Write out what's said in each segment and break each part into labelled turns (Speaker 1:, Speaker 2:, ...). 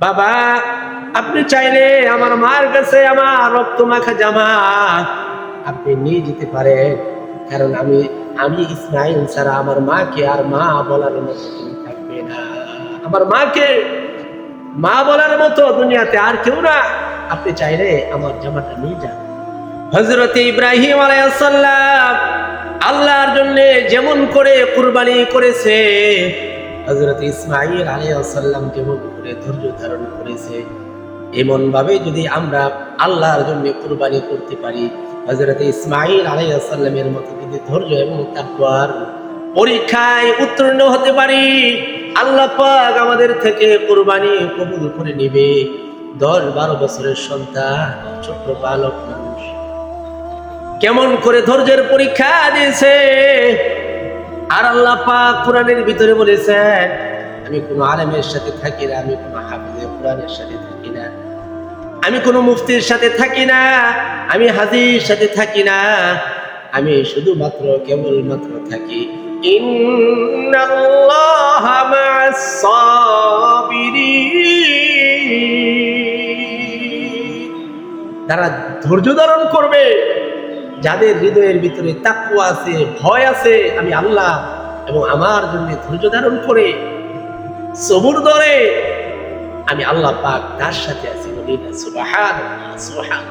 Speaker 1: বাবা, আপনি চাইলে আমার মার কাছে আমার রক্ত মাখা জামা আপনি নিয়ে যেতে পারেন। কারণ আমি আমি ইসমাইল ছাড়া আমার মাকে আর মা বলার মতো থাকবে না। আমার মাকে মা বলার মতো দুনিয়াতে আর কেউ না। আপনি চাইলে আমার জামাটা নিয়ে যান। হজরত ইব্রাহিম আলাইসাল্লাম আল্লাহর জন্য যেমন করে কুরবানি করেছে হজরত ইসমাইল আলাইসাল্লাম যেমন করে ধৈর্য ধারণ করেছে। এমন ভাবে যদি আমরা আল্লাহর জন্য কুরবানি করতে পারি হজরত ইসমাইল আলাইসাল্লামের মতো যদি ধৈর্য এবং তাকওয়ার পরীক্ষায় উত্তীর্ণ হতে পারি, আল্লাহ পাক আমাদের থেকে কুরবানি কবুল করে নেবে। দশ বারো বছরের সন্তান, ছোট্ট বালক মানুষ। কেমন করে ধৈর্যের পরীক্ষা দিয়েছে? আর আল্লাহ পাক কোরআনের ভিতরে বলেছেন, আমি কোনো আলেমের সাথে থাকি না, আমি কোনো হাফিজে কোরআনের সাথে থাকি না আমি কোনো মুফতির সাথে থাকি না, আমি হাজির সাথে থাকি না আমি শুধুমাত্র কেবলমাত্র থাকি। তারা ধৈর্য ধারণ করবে যাদের হৃদয়ের ভিতরে তাকুয়া আছে ভয় আছে আমি আল্লাহ এবং আমার জন্য ধৈর্য ধারণ করে সবুর ধরে আমি আল্লাহ পাক তার সাথে আছি বলি না সুবাহান সুবাহান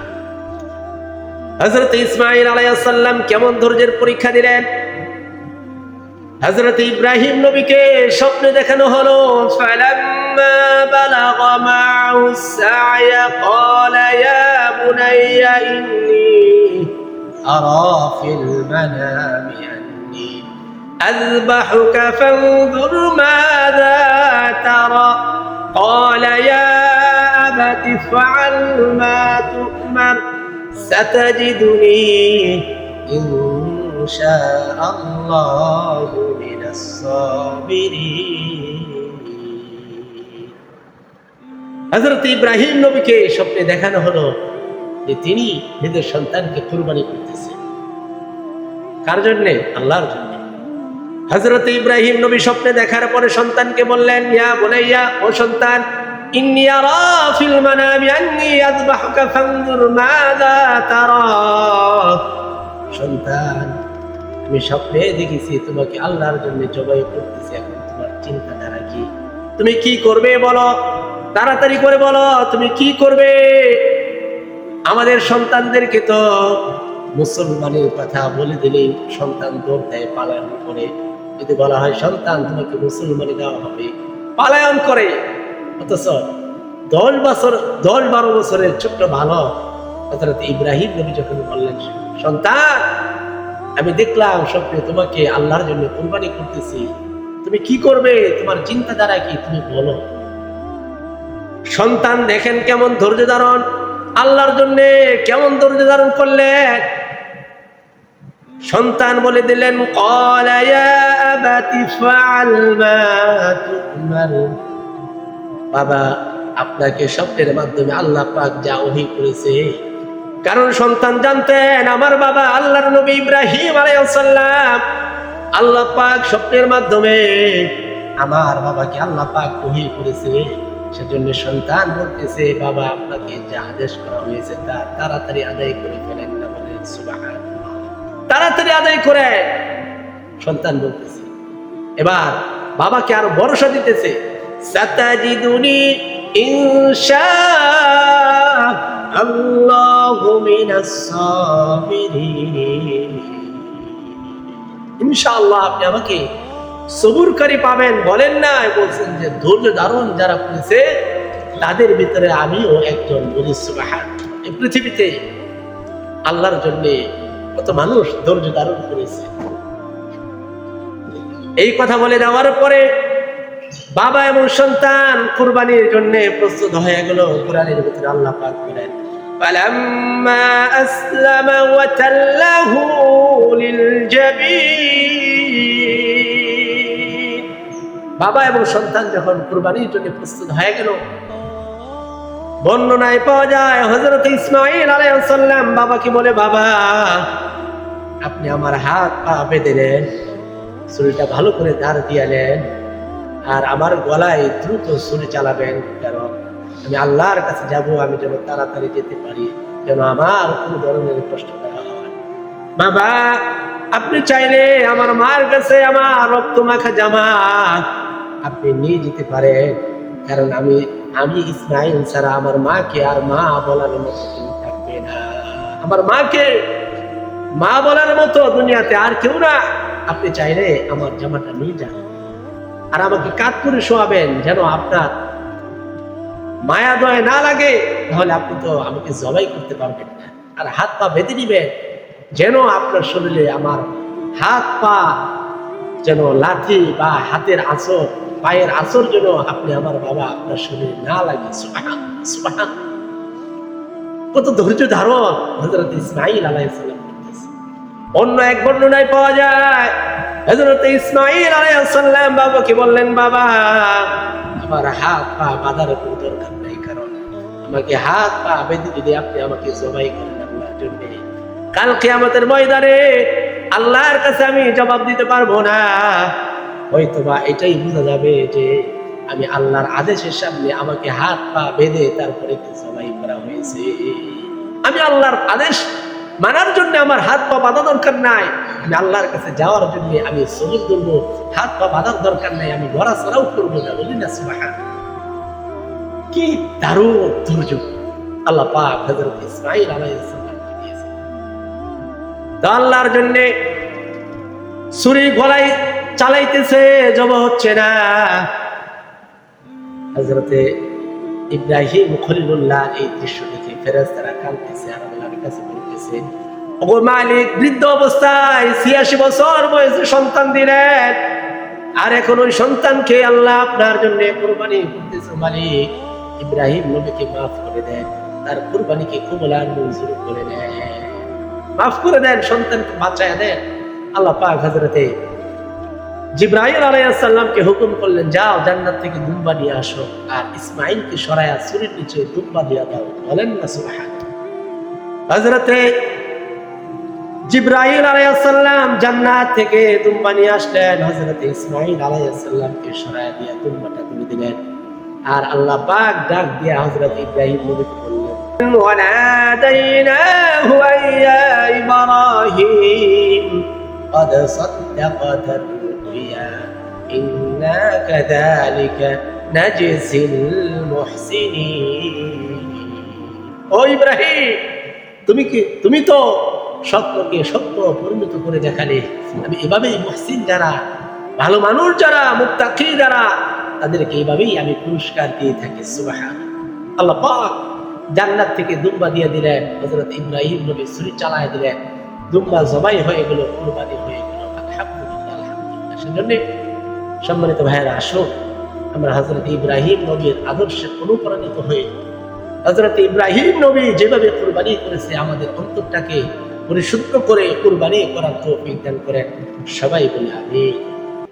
Speaker 1: হজরত ইসমাইল আলাইসাল্লাম কেমন ধৈর্যের পরীক্ষা দিলেন হজরত ইব্রাহিম নবীকে স্বপ্নে দেখানো হলো فلما بلغ معه السعي قال يا بني إني أرى في المنام أني أذبحك فانظر ماذا ترى قال يا أبت افعل ما تؤمر ستجدني إن شاء الله من الصابرين হজরত ইব্রাহিম নবীকে স্বপ্নে দেখানো হলো যে তিনি নিজের সন্তানকে কুরবানি করতেছে কার জন্যে? আল্লাহর জন্য। হজরত ইব্রাহিম নবী স্বপ্নে দেখার পরে সন্তানকে বললেন, ইয়া বলাইয়া ও সন্তান সন্তান, আমি স্বপ্নে দেখেছি তোমাকে আল্লাহর জন্য জবাই করতেছি, এখন তোমার চিন্তাধারা কি? তুমি কি করবে বলো? তাড়াতাড়ি করে বলো, তুমি কি করবে? আমাদের সন্তানদেরকে তো মুসলমানের কথা বলে দিলেই সন্তান দৌড় দেয়, পালায়ন করে। যদি বলা হয় সন্তান, তোমাকে মুসলমানি দেওয়া হবে। পালায়ন করে। অথচ দশ বছর, দশ বারো বছরের ছোট্ট ভালো অর্থাৎ ইব্রাহিম নবী যখন বললেন, সন্তান, আমি দেখলাম স্বপ্নে তোমাকে আল্লাহর জন্য কোরবানি করতেছি। তুমি কি করবে? তোমার চিন্তাধারা কি? তুমি বলো। সন্তান দেখেন কেমন ধৈর্য ধারণ। আল্লাহর জন্য কেমন ধৈর্য ধারণ করলেন? সন্তান বলে দিলেন বাবা, আপনাকে স্বপ্নের মাধ্যমে আল্লাহ পাক যা অভি করেছে। কারণ সন্তান জানতেন, আমার বাবা আল্লাহর নবী ইব্রাহিম আলাইসাল্লাম আল্লাহ পাক স্বপ্নের মাধ্যমে আমার বাবাকে আল্লাহ পাক অভি করেছে। সেজন্য সন্তান বলতেছে, বাবা, আপনাকে যা আদেশ করা হয়েছে তা তাড়াতাড়ি আদায় করে ফেলেন না বলে সুবাহ তাড়াতাড়ি আদায় করে। সন্তান বলতেছে, এবার বাবাকে আরও ভরসা দিতেছে, সাতাজিদুনি ইনশা আল্লাহু মিনাস সাবিরিন। ইনশাআল্লাহ আপনি আমাকে সবুরকারী পাবেন, বলেন না, বলছেন যে ধৈর্য ধারণ যারা করেছে, তাদের ভিতরে আমিও একজন বলি, সুবহান। এই পৃথিবীতে আল্লাহর জন্যে কত মানুষ ধৈর্য ধারণ করেছে এই কথা বলে দেওয়ার পরে বাবা এবং সন্তান কুরবানির জন্য প্রস্তুত হয়ে গেল কোরআনের ভিতরে আল্লাহ পাক বলেন فلما أسلم وتله للجبين বাবা এবং সন্তান যখন কুরবানির জন্য প্রস্তুত হয়ে গেল বর্ণনায় পাওয়া যায় হজরত ইসমাইল আলাইসাল্লাম বাবাকে বলে বাবা আপনি আমার হাত পা বেঁধে নেন শরীরটা ভালো করে দাঁড় দিয়ালেন আর আমার গলায় দ্রুত ছুরি চালাবেন, কারণ আমি আল্লাহর কাছে যাব, আমি যেন তাড়াতাড়ি যেতে পারি, যেন আমার কোনো ধরনের কষ্ট না হয়। বাবা, আপনি চাইলে আমার মার কাছে আমার রক্ত মাখা জামা আপনি নিয়ে যেতে পারেন, কারণ আমি আমি ইসমাইল ছাড়া আমার মাকে আর মা বলার মতো থাকবে না। আমার মাকে মা বলার মতো দুনিয়াতে আর কেউ না। আপনি চাইলে আমার জামাটা নিয়ে যান। আর আমাকে কাত করে শোয়াবেন যেন আপনার মায়া দয় না লাগে, তাহলে আপনি তো আমাকে জবাই করতে পারবেন না। আর হাত পা বেঁধে দিবেন যেন আপনার শরীরে আমার হাত পা যেন লাঠি বা হাতের আসর পায়ের আসর যেন আপনি আমার বাবা আপনার শরীরে না লাগে। কত ধৈর্য ধারণ হজরত ইসমাইল আলাইসাল্লাম করতেছে অন্য এক বর্ণনায় পাওয়া যায়। হজরত ইসমাইল আলাইসাল্লাম বাবাকে বললেন, বাবা, আমার হাত পা বাঁধার কোনো দরকার নাই, কারণ আমাকে হাত পা বেঁধে যদি আপনি আমাকে জবাই করেন আল্লাহর জন্য কালকে আমাদের ময়দানে আল্লাহর কাছে আমি জবাব দিতে পারব না। হয়তো বা এটাই বোঝা যাবে যে আমি আল্লাহর আদেশের সামনে আমাকে হাত পা বেঁধে তারপরে জবাই করা হয়েছে। আমি আল্লাহর আদেশ মানার জন্য আমার হাত পা বাঁধা দরকার নাই। আমি আল্লাহর কাছে যাওয়ার জন্য আমি সবুজ ধরবো, হাত পা বাঁধার দরকার নাই, আমি গড়া ছাড়াও করব না, বলি না, সুবাহান। কি দারুণ ধৈর্য আল্লাহ পাক হযরত ইসমাঈল আলাইহিসসালামকে দিয়েছেন। তো আল্লাহর গলাই চালাইতেছে, জব হচ্ছে না। হযরতে ইব্রাহিম খলিলুল্লাহ এই দৃশ্য দেখে ফেরেশতারা আর আল্লাহর কাছে বলতেছে ওগো মালিক বৃদ্ধ অবস্থায় ছিয়াশি বছর বয়সে সন্তান দিলেন। আর এখন ওই সন্তানকে আল্লাহ আপনার জন্য কোরবানি করতেছে মালিক। ইব্রাহিম নবীকে মাফ করে দেন, তার কোরবানিকে কবলার মঞ্জুর করে দেন মাফ করে দেন, সন্তানকে বাঁচায় দেন। আল্লাহ পাক হজরতে জিব্রাহিম আলাইসাল্লামকে হুকুম করলেন, যাও জান্নাত থেকে দুম্বা নিয়ে আসো, আর ইসমাইলকে সরায়া সুরের নিচে দুম্বা দিয়া দাও। বলেন না সুবহান হজরতে জিব্রাহিম আলাইসাল্লাম জান্নাত থেকে দুম্বা নিয়ে আসলেন হজরতে ইসমাইল আলাইসাল্লামকে সরায়া দিয়া দুম্বাটা তুলে দিলেন আর আল্লাহ পাক ডাক দিয়া হজরত ইব্রাহিম নবীকে বললেন وناديناه أن يا إبراهيم قد صدقت الرؤيا إنا كذلك نجزي المحسنين ও ইব্রাহিম তুমি কি, তুমি তো সত্যকে সত্য পরিণত করে দেখালে, আমি এভাবেই মুহসিন যারা, ভালো মানুষ যারা মুত্তাকি যারা, তাদেরকে এইভাবেই আমি পুরস্কার দিয়ে থাকি সুবাহান আল্লাহ পাক জান্নাত থেকে দুম্বা দিয়ে দিলেন হজরত ইব্রাহিম নবী ছুরি চালায় দিলেন, দুম্বা জবাই হয়ে গেল, কুরবানি হয়ে গেল। আলহামদুলিল্লাহ সেজন্য সম্মানিত ভাইয়েরা আসো আমরা হজরত ইব্রাহিম নবীর আদর্শে অনুপ্রাণিত হয়ে হজরত ইব্রাহিম নবী যেভাবে কোরবানি করেছে, আমাদের অন্তরটাকে পরিশুদ্ধ করে কোরবানি করার তো বিজ্ঞান করেন। সবাই বলে আমি